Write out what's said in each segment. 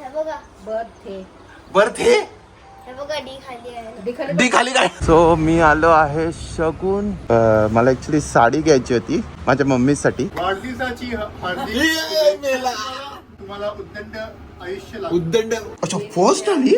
हे बघा. Birthday birthday हे बघा डी खाली आहे. दिखाली डी खाली काय? सो मी आलो आहे शगुन. अं, मला ऍक्च्युली साडी घ्यायची होती माझ्या मम्मीसाठी. वाढदिवसाची ह- हार्दिक तुम्हाला उद्दंड आयुष्य लाभो. उद्दंड. अच्छा पोस्ट आली?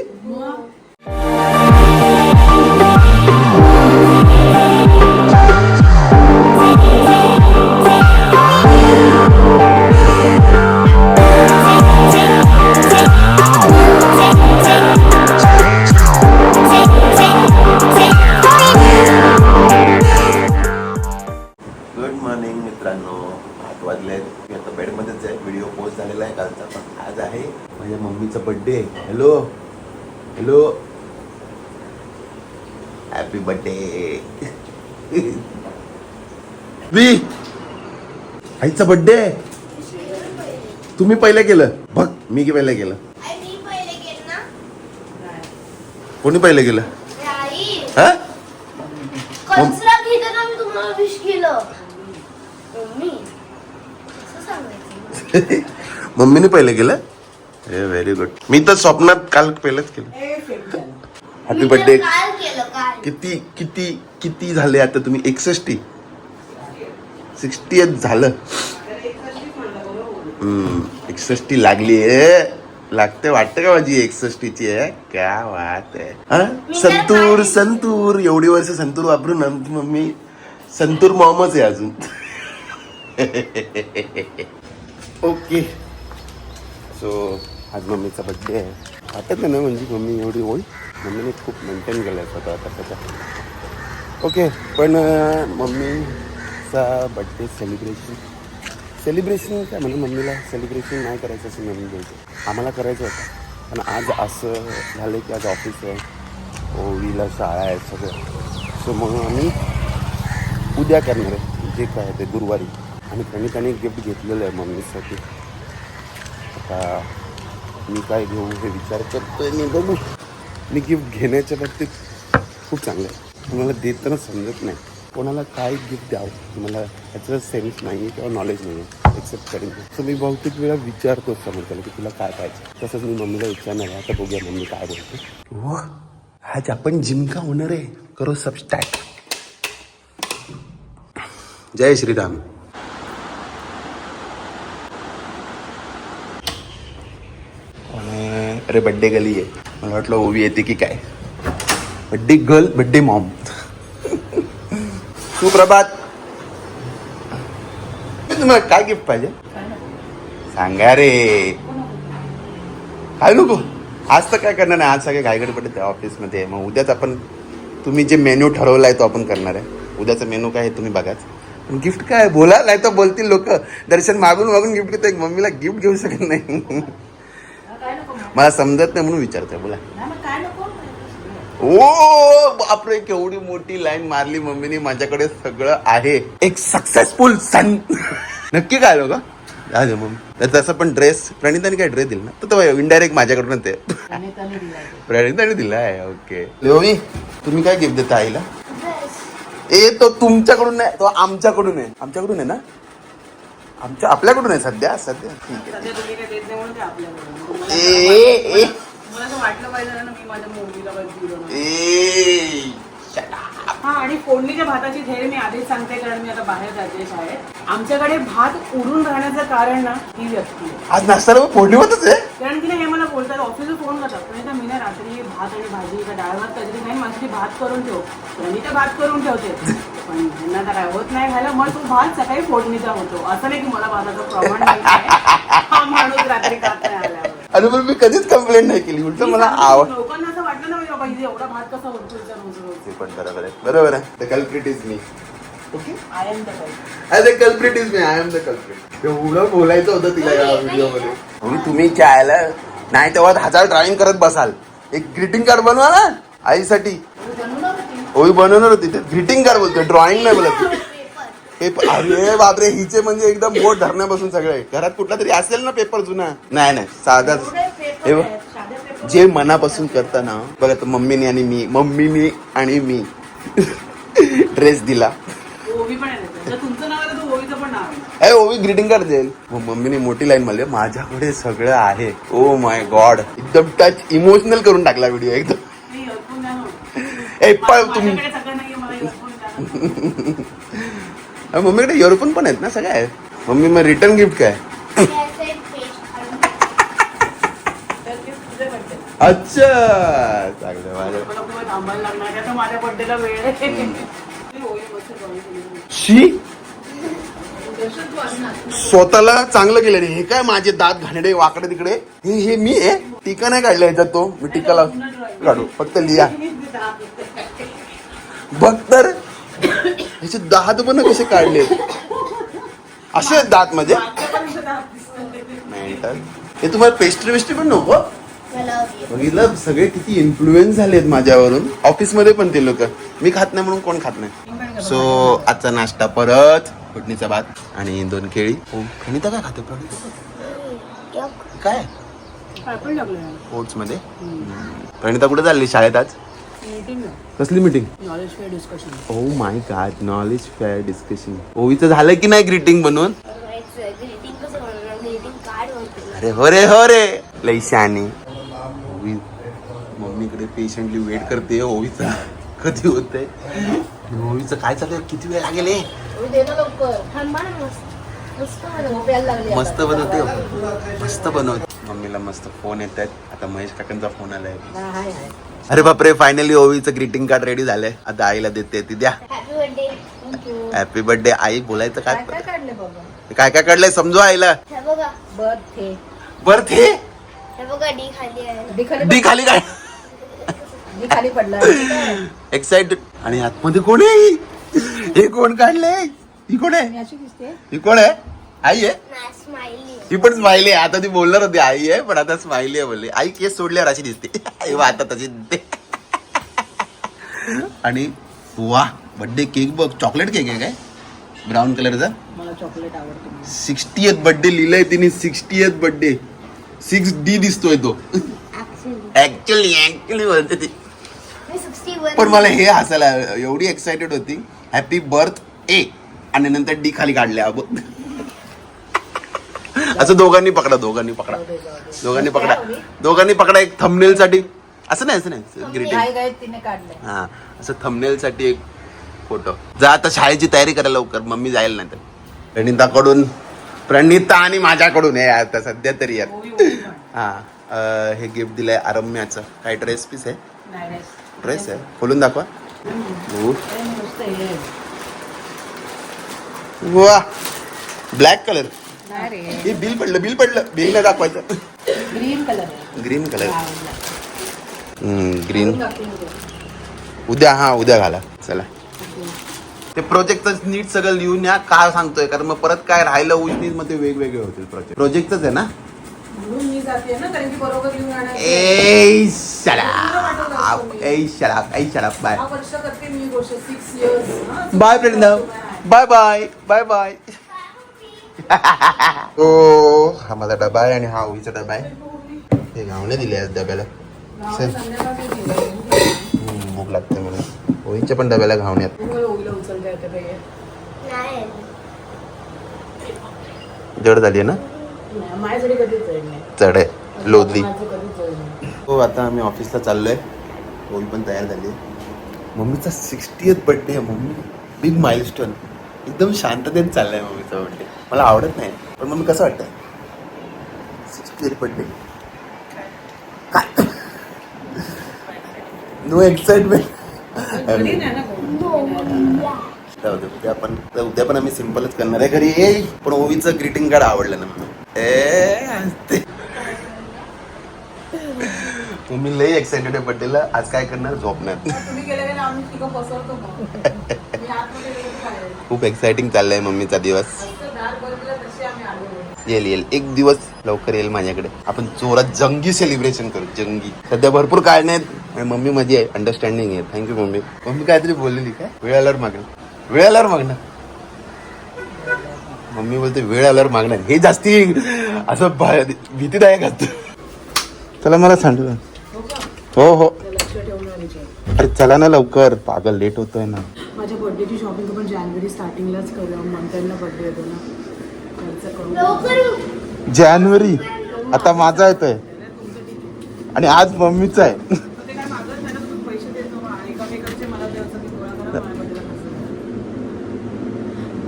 पोस्ट झालेला आहे कालचा पण. आज आहे माझ्या मम्मीचा birthday hello hello happy birthday we आईचा बर्थडे तुम्ही पहिले केलं. बघ मी की पहिले केलं. आई मी पहिले गेल ना? कोणी पहिले केलं? हे आई हा कचरा घेते ना मी तुम्हाला विश केलं मम्मी असं सांगायचं मम्मीने पहिले केलं? ए व्हेरी गुड मी तर स्वप्नात काल पहिलंच केलं. हॅपी बर्थडे काल केलं काल. किती किती किती झाले आता तुम्ही? एकसष्टी. सिक्स्टी झालं. हम्म, एकसष्टी लागली आहे. लागते वाटतं का माझी एकसष्टीची आहे? क्या वाट आहे. हा? संतूर संतूर. एवढी वर्ष संतूर वापरून मम्मी संतूर मॉमच आहे अजून. ओके. सो आज मम्मीचा बड्डे आहे. वाटत नाही ना म्हणजे मम्मी एवढी होईल. मम्मीने खूप मेंटेन केलं आहे स्वतः आता ओके पण मम्मीचा बड्डे सेलिब्रेशन सेलिब्रेशन काय म्हणून मम्मीला? सेलिब्रेशन नाही करायचं असं मम्मी बोलते. आम्हाला करायचं होतं. पण आज असं झालं की आज ऑफिस आहे. ओवीला शाळा आहे सगळं. सो मग आम्ही उद्या करणार आहे. जे काय आहे ते गुरुवारी. आणि त्याने त्याने गिफ्ट घेतलेलं आहे मम्मीसाठी. आता मी काय घेऊ हे विचार करतोय मी बघू. मी गिफ्ट घेण्याच्या बाबतीत खूप चांगलं आहे. मला देताना समजत नाही. कोणाला काय गिफ्ट द्यावं मला ह्याचं सेन्स नाही आहे किंवा नॉलेज नाही आहे एक्सेप्ट करेन सो मी बहुतेक वेळा विचारतो समोरच्याला की तुला काय पाहिजे. तसंच मी मम्मीला विचारणार आहे. आता बघूया मम्मी काय बोलते. हो आज आपण जिमका होणार आहे? करो सबस्टॅट जय श्रीराम. अरे बड्डे गली आहे. मला वाटलं ओवी येते की काय? बड्डे गर्ल बड्डे मॉम सुप्रभात. तुम्हाला काय गिफ्ट पाहिजे? सांगा रे. काय नको? आज तर काय करणार नाही. आज सगळे घाईगड पडते ऑफिसमध्ये मग उद्याच आपण तुम्ही जे मेन्यू ठरवला आहे तो आपण करणार आहे. उद्याचा मेन्यू काय आहे तुम्ही बघाच. पण गिफ्ट काय? बोला नाही तर बोलतील लोक. दर्शन मागून मागून गिफ्ट देतो मम्मीला गिफ्ट घेऊ शकत नाही. मला समजत नाही म्हणून विचारतोय बोला. नाही मग काय नको? ओ बापरे केवढी मोठी लाईन मारली मम्मीने माझ्याकडे सगळं आहे. एक सक्सेसफुल सन नक्की काय लोक राजा मम्मी? तर तसं पण ड्रेस प्रणिताने काय ड्रेस दिला ना? तर तो इनडायरेक्ट माझ्याकडून ते. प्रणिताने दिला आहे ओके लेवी तुम्ही काय गिफ्ट देता आईला? ए तो तुमच्याकडून नाही तो आमच्याकडून आहे. आमच्याकडून आहे ना? आमच्या आपल्याकडून आहे सध्या सध्या. ठीक आहे ए मला असं वाटलं पाहिजे ना मी माझ्या. ए. हा आणि फोडणीच्या भाताची धेर मी आधीच सांगते कारण मी आता बाहेर जाते शाळेत. आमच्याकडे भात उडून राहण्याचं कारण ना ही व्यक्ती आहे. आज नाश्त्याला फोडणी होतच आहे? कारण तिने हे मला बोलतात ऑफिसला फोन करतात. पण मी ना रात्री भात आणि भाजी का डाळ भात काहीतरी नाही माझी भात करून ठेव. तर मी तर भात करून ठेवते. पण ह्यांना तर काय होत नाही खायला. मग तो भात सकाळी फोडणीचा होतो. असं नाही की मला भाताचं प्रमाण नाही आहे. हा माणूस रात्री खात आणि पण मी कधीच कंप्लेंट नाही केली. उलट मला आवड सांगते, लोकांना असं वाटलं ना बाबा हिने एवढा भात कसा होतो हिचा रोज रोज. ते पण बरोबर आहे. बरोबर आहे. The culprit is me okay I am the culprit is me I am the culprit एवढं बोलायचं होतं तिला या व्हिडिओमध्ये. म्हणून तुम्ही चायला नाही तेव्हा हजार ड्रॉइंग करत बसाल. एक ग्रीटिंग कार्ड बनवा ना आईसाठी. होई बनवणार होती? ते ग्रीटिंग कार्ड बोलतोय ड्रॉइंग नाही बोलत. पेपर पेपर अरे बापरे हिचे म्हणजे एकदम बोट धरण्यापासून सगळे. घरात कुठला तरी असेल ना पेपर जुना? नाही नाही साधाच हे बघ, जे मनापासून करताना बघा तर मम्मीने आणि मी मम्मीने आणि मी. ड्रेस दिला. ओवी पण आहे त्याच्यात. जर तुमचं नाव आहे तर ओवीचं पण नाव आहे. ए ओवी ग्रीटिंग कार्ड देईल मग मम्मीने मोठी लाईन मारली माझ्याकडे सगळं आहे. ओ माय गॉड एकदम टच इमोशनल करून टाकला व्हिडिओ एकदम. ए पण तुम्ही माझ्याकडे सगळं नाहीये मला. मम्मीकडे इयरफोन पण आहेत ना सगळे? आहेत मम्मी मग रिटर्न गिफ्ट काय? अच्छा चांगलं माझ्या शी? स्वतःला चांगलं केलं नाही हे काय माझे दात घाणडे वाकडे तिकडे? हे हे मी आहे? टीका नाही काढला याच्यात तो? मी टीकाला काढू. फक्त लिहा. बघ तर. ह्याचे दात पण कसे काढले? असे दात म्हणजे हे तुम्हाला पेस्ट्री वेस्ट्री पण नको. बघितलं सगळे किती इन्फ्लुएन्स झालेत माझ्यावरून. ऑफिसमध्ये पण ते लोक. मी खात नाही म्हणून कोण खात नाही. सो आजचा नाश्ता परत फोडणीचा भात आणि दोन केळी. प्रणिता काय खाते प्रणिता. काय? ओट्समध्ये? प्रणिता कुठे चालली शाळेत आज? कसली meeting knowledge fair discussion oh my God knowledge fair discussion ओवीचं झालं की नाही ग्रीटिंग बनवून? अरे हो रे हो रे. लई शानी ओवी मम्मीकडे पेशंटली वेट करते ओवीचा. कधी होतंय? ओवीचं काय चाललंय किती वेळ लागेल हे? दे ना लवकर. थांबा ना मस्त. बनवते मस्त बनवते. मम्मीला मस्त फोन येत आहेत आता महेश काकांचा फोन आलाय. अरे बापरे फायनली ओवीचं ग्रीटिंग कार्ड रेडी झालंय. आता आईला देते ती द्या. Happy birthday thank you happy birthday आई बोलायचं काय काय काढले काय काय काढलंय? समजू आईला. हे हे बघा डी खाली आहे. डी खाली काय? एक्साइटेड आणि आतमध्ये कोण आहे ही? कोण काढलंय? ही कोण आहे? अशी दिसते. ही कोण आहे? आई आहे? ती पण स्माइली आहे. आता ती बोलणार होती आई आहे पण आता स्माइली आहे बोलली. आई केस सोडल्यावर अशी दिसते. आई वा आता तशी दिसते. आणि वा बर्थडे केक बघ. चॉकलेट केक आहे काय? ब्राऊन कलरचा मला चॉकलेट आवडते सिक्स्टी बर्थडे लिहिलंय तिने. सिक्स्टी बर्थडे सिक्स डी दिसतोय तो. ऍक्च्युली ऍक्च्युली बोलते ती. पण मला हे हसायला एवढी एक्साइटेड होती. हॅपी बर्थ ए आणि नंतर डी खाली काढले अब असं दोघांनी पकडा दोघांनी पकडा. दोघांनी पकडा. दोघांनी पकडा एक थंबनेल साठी असं नाही असं नाही. ग्रीटिंग हा असं थंबनेल साठी एक फोटो जा आता शाळेची तयारी करा लवकर. मम्मी जाईल नाही तर प्रणिताकडून प्रणिता आणि माझ्याकडून. हे आता सध्या तरी यार हा हे गिफ्ट दिलंय आरम्याचं. काय ड्रेस पीस आहे? ड्रेस आहे. खोलून दाखवा. वा ब्लॅक कलर हे बिल पडलं बिल पडलं. बिल नाही दाखवायचं. Green colour green colour green उद्या हा उद्या घाला. चला. ते प्रोजेक्टच नीट सगळं लिहून या का सांगतोय. कारण मग परत काय राहिलं उजनीत मध्ये वेगवेगळे होतील प्रोजेक्ट प्रोजेक्टच आहे ना. ए bye bye bye bye bye bye ओ हा माझा डबा आहे आणि हा ओवीचा डबा आहे. हे घावणे दिले आज डब्याला. भूक लागते मला. ओवीच्या पण डब्याला घावण्यात जड झाली आहे ना? चढ आहे. नाही. हो आता आम्ही ऑफिसला चाललोय. ओवी पण तयार झाली मम्मीचा सिक्स्टीएथ बर्थडे आहे मम्मी. बिग माइलस्टोन एकदम शांततेत चाललाय मम्मीचा बर्थडे मला आवडत नाही पण मम्मी कसं वाटतंय? Sixtieth birthday no excitement. उद्या पण उद्या पण आम्ही सिम्पलच करणार आहे घरी. ये पण ओवीचं ग्रीटिंग कार्ड आवडलं ना मला. ए. मम्मी लई एक्साइटेड आहे बर्थडेला आज काय करणार? झोपणार. तुम्ही मग. मी. खूप एक्साइटिंग चाललंय मम्मीचा दिवस. येईल येईल एक दिवस लवकर येईल माझ्याकडे. आपण जोरात जंगी सेलिब्रेशन करू जंगी. सध्या भरपूर काय नाहीत आणि मम्मी माझी आहे अंडरस्टँडिंग आहे. Thank you mummy. मम्मी काहीतरी बोललेली काय? वेळ आल्यावर मागणार वेळ आल्यावर मागणार मम्मी बोलते वेळ आल्यावर मागणार हे जास्ती असं भीतीदायक असतं. चला मला सांडू हो हो विचार अरे चला ना लवकर. पागल लेट होतोय ना. माझ्या बर्थडेची शॉपिंग आपण जानेवारी स्टार्टिंगलाच करूया. बर्थडे येतो ना. जानेवारी आता माझा येतोय आणि आज मम्मीचा आहे ते तू.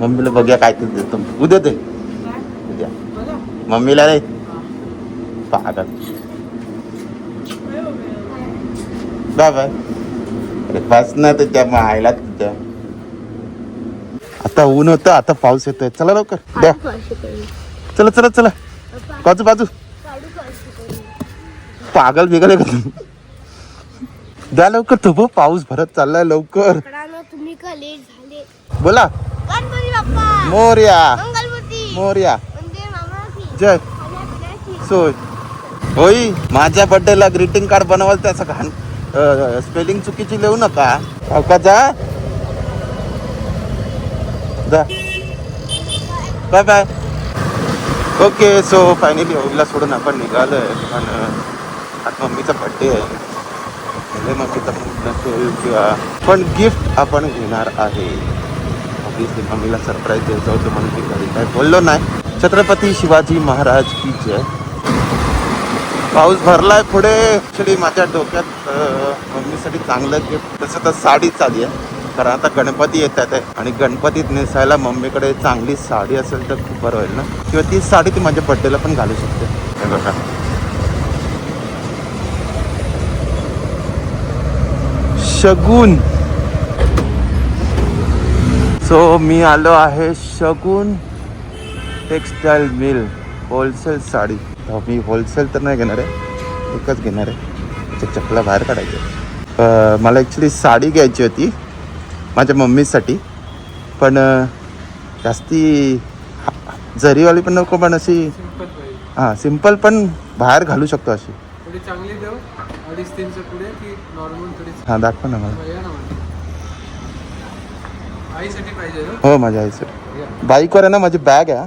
मम्मीला बघूया काय ते देतो उद्या काय? उद्या. मम्मीला रे. पागल? बाय बाय अरे बस ना त्याच्या मग आईला तुझ्या आता ऊन होतं आता पाऊस येतोय. चला लवकर. द्या. चला चला चला. बाजू बाजू. पागल बिगल आहे का तुम्ही द्या लवकर तो बघ, पाऊस भरत चाललाय लवकर. बोला. मोर्या. मोर्या. जय. सोय. होई माझ्या बर्थडेला ग्रीटिंग कार्ड बनवाल त्याचं घाण स्पेलिंग चुकीची लिहू नका. का जा bye bye okay so finally ओवीला सोडून आपण निघालोय. पण आज मम्मीचा बड्डे आहे. भले मम्मीचा नसेल किंवा पण गिफ्ट आपण घेणार आहे. ऑब्विसली मम्मीला सरप्राईज द्यायचं होतं म्हणून मी घरी काय बोललो नाही. छत्रपती शिवाजी महाराज की जय. पाऊस भरलाय पुढे. ऍक्च्युली माझ्या डोक्यात मम्मीसाठी चांगलं गिफ्ट तसं तर साडीच आली आहे. कारण आता गणपती येतात आहे. आणि गणपतीत नेसायला मम्मीकडे चांगली साडी असेल तर खूप बरं होईल ना? किंवा ती साडी ती माझ्या बड्डेला पण घालू शकते. हे बघा. शगुन. सो मी आलो आहे Shagun textile mill wholesale sari. मी होलसेल तर नाही घेणार आहे. एकच घेणार आहे. त्याच्या चपला बाहेर काढायचं. मला ॲक्च्युली साडी घ्यायची होती. माझ्या मम्मीसाठी. पण जास्ती जरीवाली पण नको पण अशी हां सिंपल पण बाहेर घालू शकतो अशी. थोडी चांगली देऊ. अडीच तीनच्या पुढे की नॉर्मल थोडी हां दाखवा ना मला. आईसाठी पाहिजे हो माझ्या आईचं या. बाईकवर आहे ना माझी बॅग आहे.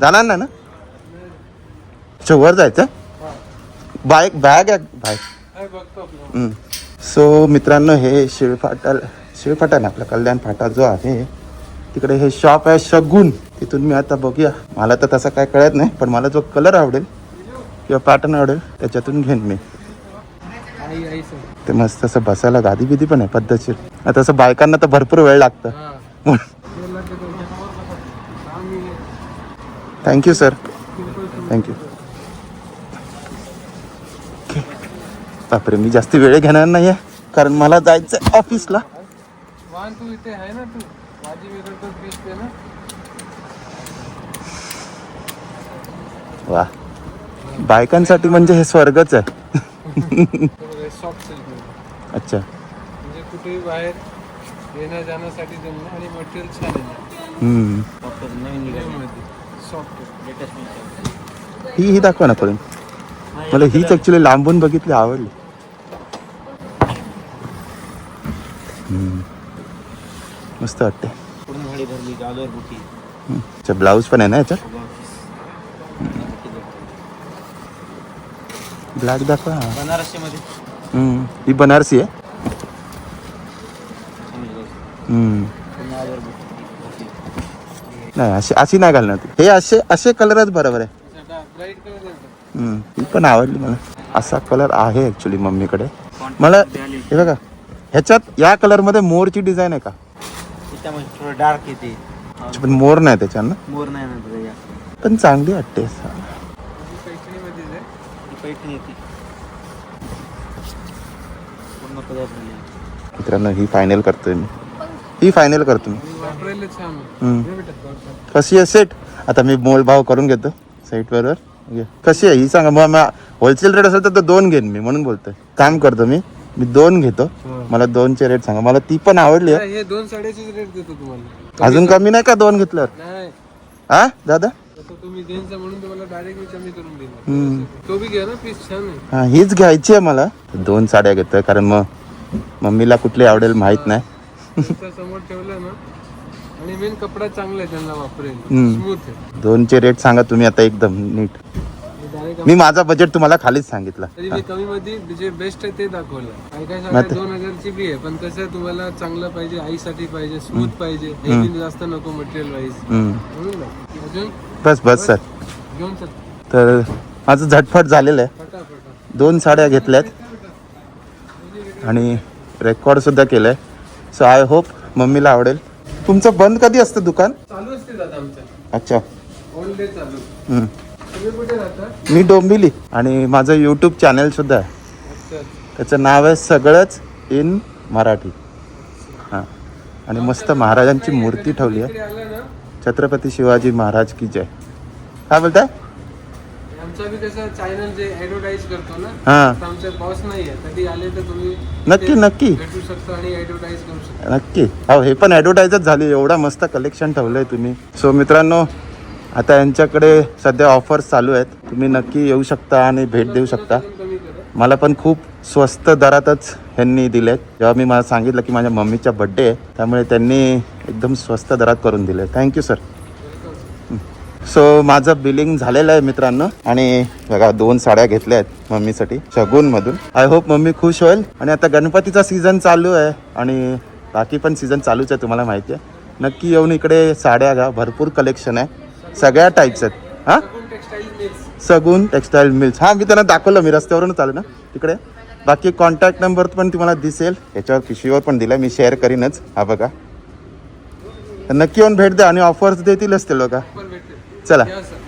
जाणार ना ना? अच्छा वर जायचं? बाईक बॅग आहे बाईक. सो मित्रांनो हे शिळफाटा शिळफाटा ना आपला कल्याण फाटा जो आहे तिकडे हे शॉप आहे शगुन. तिथून मी आता बघूया. मला तर तसा काय कळत नाही पण मला जो कलर आवडेल किंवा पॅटर्न आवडेल त्याच्यातून घेईन मी. ते मस्त असं बसायला गादी बिदी पण आहे पद्धतशीर. आता तसं बायकांना तर भरपूर वेळ लागतं. म्हणून थँक्यू सर थँक्यू बापरे मी जास्त वेळ घेणार नाही आहे कारण मला जायचं आहे ऑफिसला वाहन तू इथे आहे ना तू? भाजी वेगळं तो पीस पे ना? वा. बायकांसाठी म्हणजे हे स्वर्गच आहे. सॉफ्ट सिल्क अच्छा. म्हणजे कुठेही बाहेर येण्या जाण्यासाठी जमलं आणि मटेरियल छान आहे ही ही दाखवा ना करून मला हीच ऍक्च्युली लांबून बघितली आवडली. हम्म. मस्त वाटते. अच्छा ब्लाऊज पण आहे ना याच्यात? ब्लॅक दाखवा. बनारसी मध्ये. ही बनारसी आहे. नाही अशी अशी नाही घालणार हे असे असे कलरच बरोबर आहे. ही पण आवडली मला. असा कलर आहे ऍक्च्युली मम्मीकडे. मला हे बघा. ह्याच्यात या कलरमध्ये मोरची डिझाईन आहे का? त्याच्यामध्ये थोडं डार्क येते. पण मोर नाही त्याच्यात ना मोर नाही ना पण चांगली वाटते पैठणीमध्येच आहे ती पैठणी येते पूर्ण पदार्थ मित्रांनो ही फायनल करतोय मी. ही फायनल करतो मी. हम्म. कशी आहे सेट आता मी मोल भाव करून घेतो साईट बरोबर घे. कशी आहे? ही सांगा. मग होलसेल रेट असेल तर तो दोन घेईन मी म्हणून बोलतोय. काम करतो मी. मी दोन घेतो. मला दोनचे रेट सांगा. मला ती पण आवडली आहे. हे दोन साड्याचेच रेट देतो तुम्हाला. अजून कमी नाही का दोन घेतल्यावर? नाही. हा दादा? तसं तुम्ही देनचा म्हणून तुम्हाला डायरेक्ट मी कमी करून देईन. हम्म. तो बी घ्या ना पीस छान आहे. हा हीच घ्यायची आहे मला. दोन साड्या घेतोय कारण मग मम्मीला कुठली आवडेल माहीत नाही. त्याच्यासमोर ठेवलं ना आणि मेन कपडा चांगला आहे त्यांना वापरेल. हम्म. स्मूथ आहे. दोनचे रेट सांगा तुम्ही आता एकदम नीट. मी माझा बजेट तुम्हाला खालीच सांगितलं. तरी मी कमी मध्ये जे बेस्ट आहे ते दाखवलं. दोन हजारची बी आहे पण कसं तुम्हाला चांगलं पाहिजे आईसाठी पाहिजे स्मूथ पाहिजे हेवी जास्त नको मटेरियल वाईज. अजून? बस बस सर. घेऊन चल. तर माझं झटपट झालेलं आहे. दोन साड्या घेतल्यात. आणि रेकॉर्डसुद्धा केलं आहे सो आय होप मम्मीला आवडेल. तुमचं बंद कधी असतं दुकान? चालू असते दादा आमचं. अच्छा. ऑल डे चालू. मी डोंबिवली आणि माझं यूट्यूब चॅनलसुद्धा आहे. अच्छा अच्छा त्याचं नाव आहे सगळंच इन मराठी. हां. आणि मस्त महाराजांची मूर्ती ठेवली आहे. छत्रपती शिवाजी महाराज की जय. काय बोलताय? चॅनल ऍडव्हर्टाईज हां. आहे. नक्की, नक्की. ऍडव्हर्टाईज नक्की. हो हे पण ॲडव्हर्टाईजच झाली. एवढा मस्त कलेक्शन ठेवलं आहे तुम्ही. सो मित्रांनो आता यांच्याकडे सध्या ऑफर्स चालू आहेत. तुम्ही नक्की येऊ शकता आणि भेट देऊ शकता. मला पण खूप स्वस्त दरातच ह्यांनी दिलेत. जेव्हा मी मला सांगितलं की माझ्या मम्मीचा बड्डे आहे त्यामुळे त्यांनी एकदम स्वस्त दरात करून दिले थँक्यू सर सो माझं बिलिंग झालेलं आहे मित्रांनो. आणि बघा दोन साड्या घेतल्या आहेत मम्मीसाठी शगूनमधून. आय होप मम्मी खुश होईल. आणि आता गणपतीचा सीझन चालू आहे. आणि बाकी पण सीझन चालूच आहे तुम्हाला माहिती आहे. नक्की येऊन इकडे साड्या घ्या. भरपूर कलेक्शन आहे. सगळ्या टाईप्स आहेत. हां? सगून टेक्सटाईल मिल्स हां मी त्यांना दाखवलं मी रस्त्यावरूनच आलो ना. तिकडे. बाकी कॉन्टॅक्ट नंबर पण तुम्हाला दिसेल. याच्यावर पिशवीवर पण दिला मी शेअर करीनच. हा बघा. नक्की येऊन भेट द्या आणि ऑफर्स देतीलच ते लोक चला.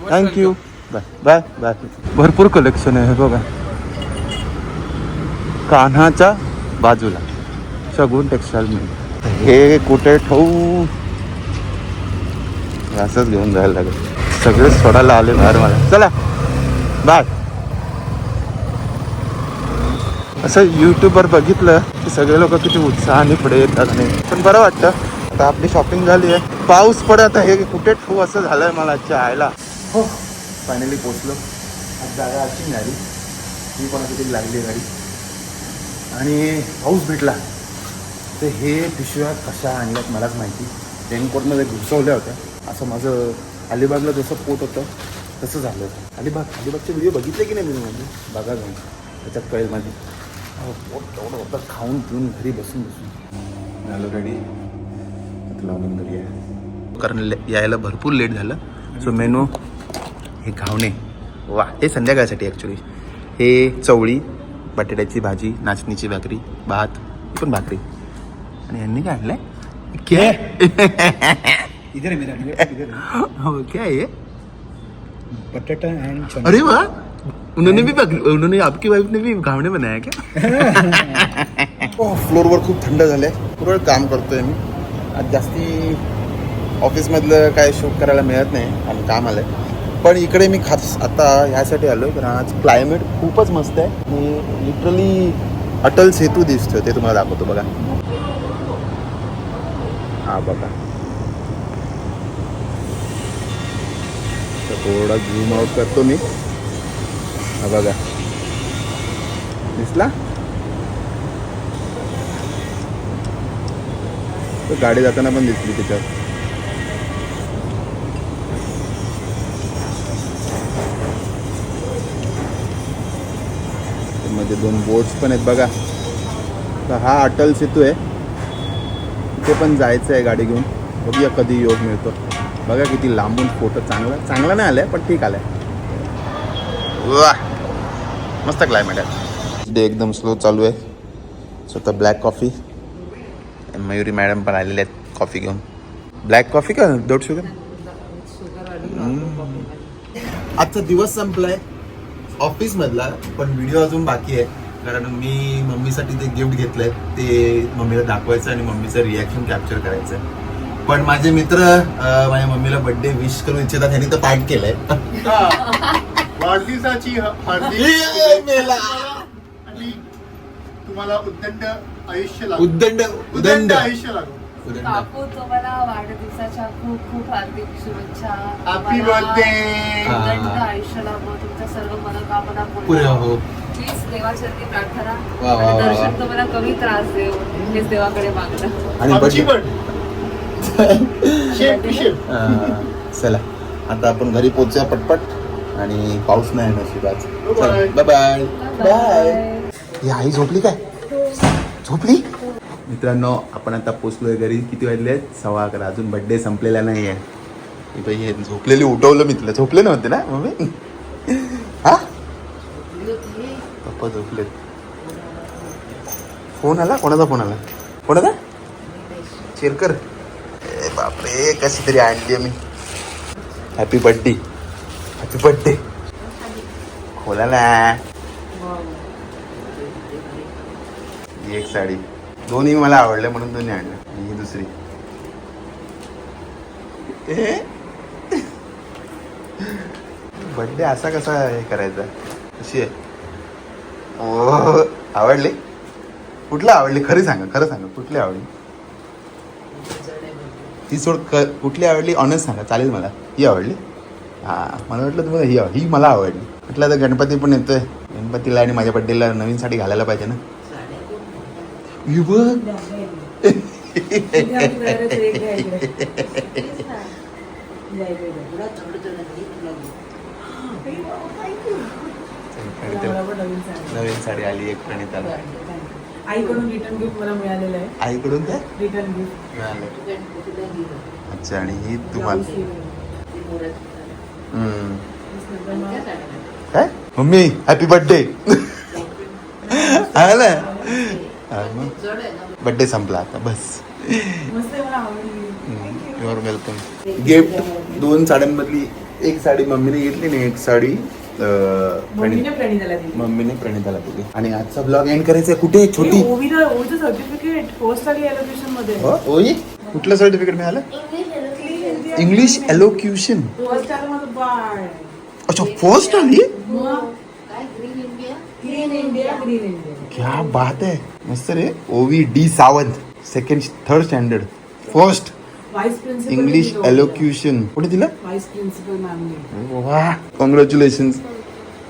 Thank you bye bye bye भरपूर कलेक्शन आहे बघा. कान्हाच्या बाजूला. सगून टेक्सटाईल मिल हे कुठे ठेवू? असंच घेऊन जायला लागेल. सगळे सोडायला आले बाहेर मला चला बाय. असं यूट्यूबवर बघितलं की सगळे लोक किती उत्साहाने पुढे येतात नाही पण बरं वाटतं. आता आपली शॉपिंग झाली आहे. पाऊस पडत आहे. कुठे ठेवू? असं झालंय मला आजच्या आयला हो फायनली पोचलो आज जागा अशी मिळाली ती पण किती लागली गाडी. आणि पाऊस भेटला. तर हे पिशव्या कशा आणल्यात मलाच माहिती. रेनकोटमध्ये घुसवल्या होत्या. असं माझं अलिबागला जसं पोट होतं तसं झालं. होतं अलिबाग अलिबागचे व्हिडिओ बघितले की नाही मी म्हणजे बघा जाऊन त्याच्यात कळेल माझी. पोट तेवढं होतं खाऊन पिऊन घरी बसून बसून. झालं रेडी लागून घरी आहे. कारण ले- यायला भरपूर लेट झालं. सो मेनू हे घावणे. वा हे संध्याकाळसाठी ॲक्च्युली हे चवळी बटाट्याची भाजी नाचणीची भाकरी भात पण भाकरी. आणि यांनी काय आणलंय? क्या इधर है मेरा इधर है हो क्या है ये बटाटा एंड चना अरे वाह उन्होंने भी उन्होंने आपकी वाइफ ने भी घावणे बनाया क्या फ्लोअरवर खूप थंड झालंय पूर्ण काम करतोय मी आज जास्ती ऑफिसमधलं काय शूट करायला मिळत नाही आणि काम आलंय पण इकडे मी खास आता ह्यासाठी आलो कारण आज क्लायमेट खूपच मस्त आहे आणि लिटरली अटल सेतू दिसतोय ते तुम्हाला दाखवतो बघा हा बघा थोडा झूम आउट करतो मी. हा बघा. दिसला? तर गाडी जाताना पण दिसली त्याच्यात मध्ये दोन बोट्स पण आहेत बघा. तर हा अटल सेतू आहे. तिथे पण जायचं आहे गाडी घेऊन. बघूया कधी योग मिळतो. बघा किती लांबून फोटो चांगला चांगला नाही आलाय पण ठीक आलाय. वा मस्त क्लायमेट आहे. डे एकदम स्लो चालू आहे. स्वतः ब्लॅक कॉफी मयुरी मॅडम पण आलेले आहेत कॉफी घेऊन. ब्लॅक कॉफी का? दोट शुगर आजचा दिवस संपलाय. ऑफिस मधला पण व्हिडिओ अजून बाकी आहे. कारण मी मम्मीसाठी ते गिफ्ट घेतलंय. ते मम्मीला दाखवायचं आणि मम्मीचं रिॲक्शन कॅप्चर करायचं पण माझे मित्र अं, माझ्या मम्मीला बर्थडे विश करू इच्छितात त्यांनी तर पाठ केलंय. वाढदिवसाची ह- ये मेला. आणि तुम्हाला उद्दंड आयुष्य लागो. उद्दंड उदंड आयुष्य लागो. उद्दंड. काकू तुम्हाला वाढदिवसाच्या खूप खूप हार्दिक शुभेच्छा. हॅपी तुम्हाला बर्थडे उदंड. आयुष्य लाभो तुमच्या सर्व मनोकामना पुरे हो. प्लीज देवाचरणी प्रार्थना. वा, वा, आणि वा, दर्शन वा. तुम्हाला कमी त्रास देऊ. हेच देवाकडे मागणं. आणि आमची birthday- पण शेप शेप अं, चला. आता आपण घरी पोहोचूया पटपट आणि पाऊस नाही नशिबात Bye-bye. बाय बाय बाय ही आई झोपली काय? झोपली? मित्रांनो आपण आता पोचलोय घरी. किती वाजले आहेत? सव्वा अकरा. अजून बड्डे संपलेला नाही आहे ही बाई हे झोपलेली उठवलं मी तिला. झोपले नव्हते ना मम्मी? हा? पप्पा झोपलेत. फोन आला? कोणाचा फोन आला? कोणाचा? शेरकर बापरे कशी तरी आणली मी. हॅपी बर्थडे हॅपी बर्थडे खोला ना. ही एक साडी. दोन्ही मला आवडल्या म्हणून दोन्ही आणल्या आणि ही दुसरी. बर्थडे असा कसा हे करायचा? कशी आहे? ओ आवडली? कुठला आवडली? खरी सांगा खरं सांगा कुठली आवडली? ती सोड क कुठली आवडली? ऑनेस्ट सांगा चालेल मला. ही आवडली? हां मला वाटलं तुम्हाला ही ही मला आवडली. म्हटलं आता गणपती पण येतोय. गणपतीला आणि माझ्या बड्डेला नवीन साडी घालायला पाहिजे ना. नवीन साडी आली एक प्रणिताला. आईकडून रिटर्न गिफ्ट मला मिळालेलं आहे. आईकडून काय रिटर्न गिफ्ट मिळालं. अच्छा आणि ही तुम्हाला हम्म. काय? मम्मी हॅपी बर्थडे हा ना? बर्थडे संपला आता बस. मस्त आहे मला आवडली. युअर वेलकम गिफ्ट दोन साड्यांमधली एक साडी मम्मीने घेतली आणि एक साडी मम्मीने प्रणित- प्रणिताला दिली. मम्मीने प्रणिताला दिली. आणि आजचा ब्लॉग एंड करायचा छोटी छोटी ओवीला ओवीचं सर्टिफिकेट पोस्ट आली मध्ये. हो, ओई कुठलं सर्टिफिकेट मिळालं? इंग्लिश एलोक्युशन आलं माझं अच्छा फर्स्ट आली? ग्रीन इंडिया ग्रीन इंडिया क्या बात आहे. मस्त रे. Ovi D Sawant second third standard first vice principal English elocution कुठे दिलं व्हाईस प्रिन्सिपल मॅमने वा कॉंग्रॅच्युलेशन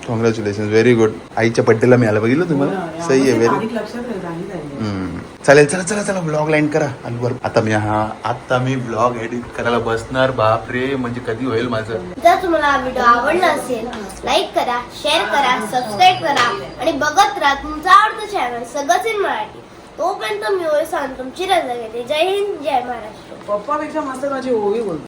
कॉंग्रॅच्युलेशन व्हेरी गुड आईच्या बड्डेला मिळालं. बघितलं तुम्हाला? सही आहे. व्हेरी तारीख लक्षात हम्म. चालेल चला चला चला. ब्लॉग लाईन करा. अलवर आता मी हा आता मी ब्लॉग एडिट करायला बसणार. बाप रे म्हणजे कधी होईल माझं? जर तुम्हाला हा व्हिडिओ आवडला असेल लाईक करा शेअर करा सबस्क्राईब करा आणि बघत राहा तुमचं आवडतं चॅनल सगळंच इन मराठी. तोपर्यंत मी ओळख तुमची रजा घेते. जय हिंद जय महाराष्ट्र. पप्पापेक्षा मस्त माझी ओवी बोलतो.